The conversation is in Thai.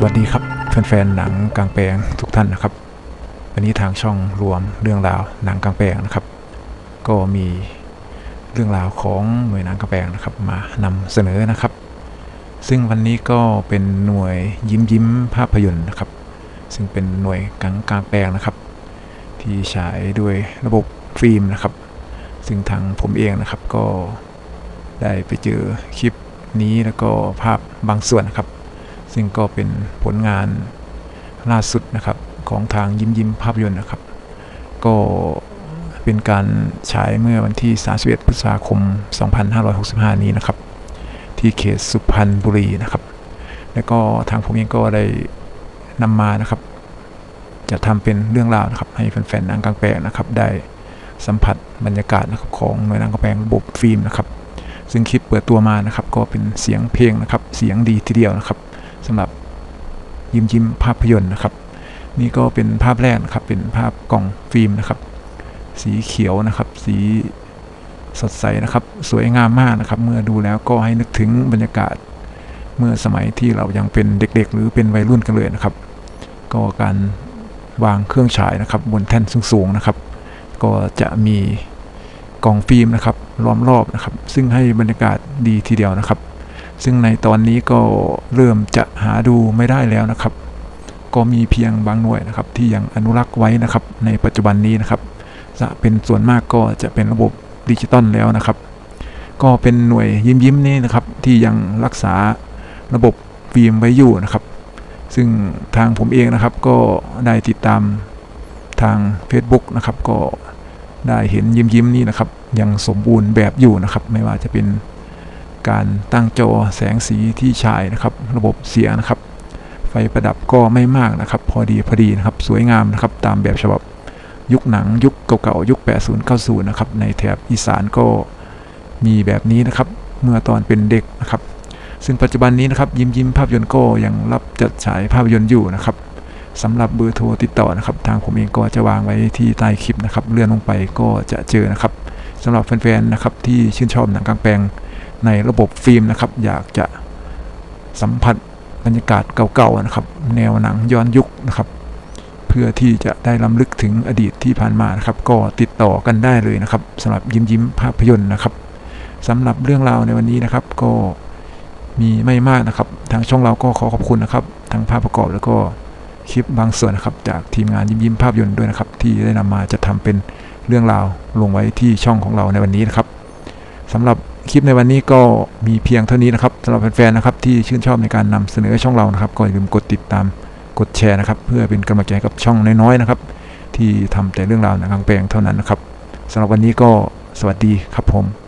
สวัสดีครับแฟนๆหนังกลางแปลงทุกท่านนะครับ วันนี้ทางช่องรวมเรื่องราวหนังกลางแปลงนะครับ ก็มีเรื่องราวของหน่วยหนังกลางแปลงนะครับ มานำเสนอนะครับ ซึ่งวันนี้ก็เป็นหน่วยยิ้มยิ้มภาพยนตร์นะครับ ซึ่งเป็นหน่วยกลางกลางแปลงนะครับ ที่ฉายด้วยระบบฟิล์มนะครับ ซึ่งทางผมเองนะครับก็ได้ไปเจอคลิปนี้แล้วก็ภาพบางส่วนนะครับ ซึ่งก็เป็นผลงานล่าสุดนะครับของทางยิ้มยิ้มภาพยนตร์นะครับ ก็เป็นการฉายเมื่อวันที่ 31 พฤษภาคม 2565 นี้นะครับ ที่เขตสุพรรณบุรีนะครับ แล้วก็ทางผมเองก็ได้นำมานะครับ จะทำเป็นเรื่องราวนะครับ ให้แฟนๆนังกลางแปลงนะครับ ได้สัมผัสบรรยากาศนะครับของหน่วยหนังกลางแปลงระบบฟิล์มนะครับ ซึ่งคลิปเปิดตัวมานะครับ ก็เป็นเสียงเพลงนะครับ เสียงดีทีเดียวนะครับ สำหรับยิ้มยิ้มภาพยนตร์นะครับ นี่ก็เป็นภาพแรกนะครับ เป็นภาพกล่องฟิล์มนะครับ สีเขียวนะครับ สีสดใสนะครับ สวยงามมากนะครับ เมื่อดูแล้วก็ให้นึกถึงบรรยากาศเมื่อสมัยที่เรายังเป็นเด็กๆ หรือเป็นวัยรุ่นกันเลยนะครับ ก็การวางเครื่องฉายนะครับ บนแท่นสูงๆนะครับ ก็จะมีกล่องฟิล์มนะครับล้อมรอบนะครับ ซึ่งให้บรรยากาศดีทีเดียวนะครับ ซึ่งในตอนนี้ก็เริ่มจะหาดูไม่ได้แล้วนะครับ ก็มีเพียงบางหน่วยนะครับ ที่ยังอนุรักษ์ไว้นะครับ ในปัจจุบันนี้นะครับ จะเป็นส่วนมากก็จะเป็นระบบดิจิตอลแล้วนะครับ ก็เป็นหน่วยยิ้มยิ้มๆนี้นะครับ ที่ยังรักษาระบบฟิล์มไว้อยู่นะครับ ซึ่งทางผมเองนะครับก็ได้ติดตามทาง Facebook นะครับ ก็ได้เห็นยิ้มยิ้มๆนี้นะครับ ยังสมบูรณ์แบบอยู่นะครับ ไม่ว่าจะเป็น การตั้งจอแสงสีที่ฉายนะครับ ระบบเสียงนะครับ ไฟประดับก็ไม่มากนะครับ พอดีพอดีนะครับ สวยงามนะครับ ตามแบบฉบับยุคหนังยุคเก่าๆยุค 80 90 นะครับ ในแถบอีสานก็มีแบบนี้นะครับ เมื่อตอนเป็นเด็กนะครับ ซึ่งปัจจุบันนี้นะครับ ยิ้มยิ้มภาพยนตร์ก็ยังรับจัดฉายภาพยนตร์อยู่นะครับสำหรับเบอร์โทรติดต่อนะครับ ทางผมเองก็จะวางไว้ที่ใต้คลิปนะครับ เลื่อนลงไปก็จะเจอนะครับสำหรับแฟนๆนะครับที่ชื่นชอบหนังกลางแปลง ในระบบฟิล์มนะครับ อยากจะสัมผัสบรรยากาศเก่าๆนะครับ แนวหนังย้อนยุคนะครับ เพื่อที่จะได้ล้ำลึกถึงอดีตที่ผ่านมานะครับ ก็ติดต่อกันได้เลยนะครับสำหรับยิ้มยิ้มภาพยนตร์นะครับสำหรับเรื่องราวในวันนี้นะครับ ก็มีไม่มากนะครับ ทางช่องเราก็ขอขอบคุณนะครับทั้งภาพประกอบแล้วก็คลิปบางส่วนนะครับ จากทีมงานยิ้มยิ้มภาพยนตร์ด้วยนะครับ ที่ได้นำมาจะทำเป็นเรื่องราวลงไว้ที่ช่องของเราในวันนี้นะครับสำหรับ คลิปในวันนี้ก็มีเพียงเท่านี้นะครับสำหรับแฟนๆนะครับที่ชื่นชอบในการนำเสนอช่องเรานะครับก็อย่าลืมกดติดตามกดแชร์นะครับ เพื่อเป็นกำลังใจกับช่องน้อยๆนะครับ ที่ทำแต่เรื่องราวหนังกลางแปลงเท่านั้นนะครับสำหรับวันนี้ก็สวัสดีครับผม